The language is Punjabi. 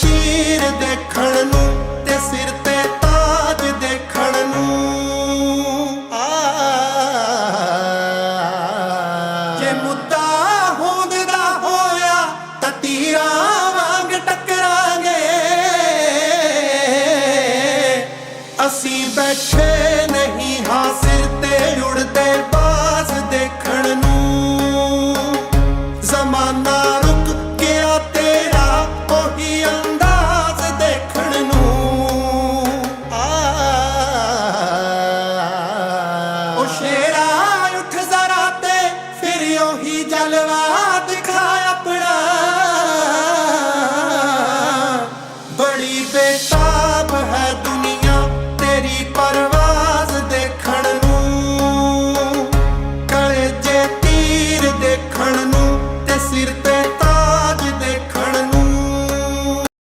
ਸ਼ੀਰ ਦੇਖਣ ਨੂੰ ਤੇ ਸਿਰ ਤੇ ਤਾਜ ਦੇਖਣ ਨੂੰ। ਆ। ਜੇ ਮੁੱਦਾ ਹੋਂਦਾ ਹੋਇਆ ਤਾਂ ਤੀਰਾਂ ਵਾਂਗ ਟਕਰਾਂਗੇ। ਅਸੀਂ ਬੈਠੇ ਨਹੀਂ ਹਾਂ ਸਿਰ ਤੇ ਉੜਦੇ ਦੇਖਣ ਨੂੰ ਤੇ ਸਿਰ ਤੇ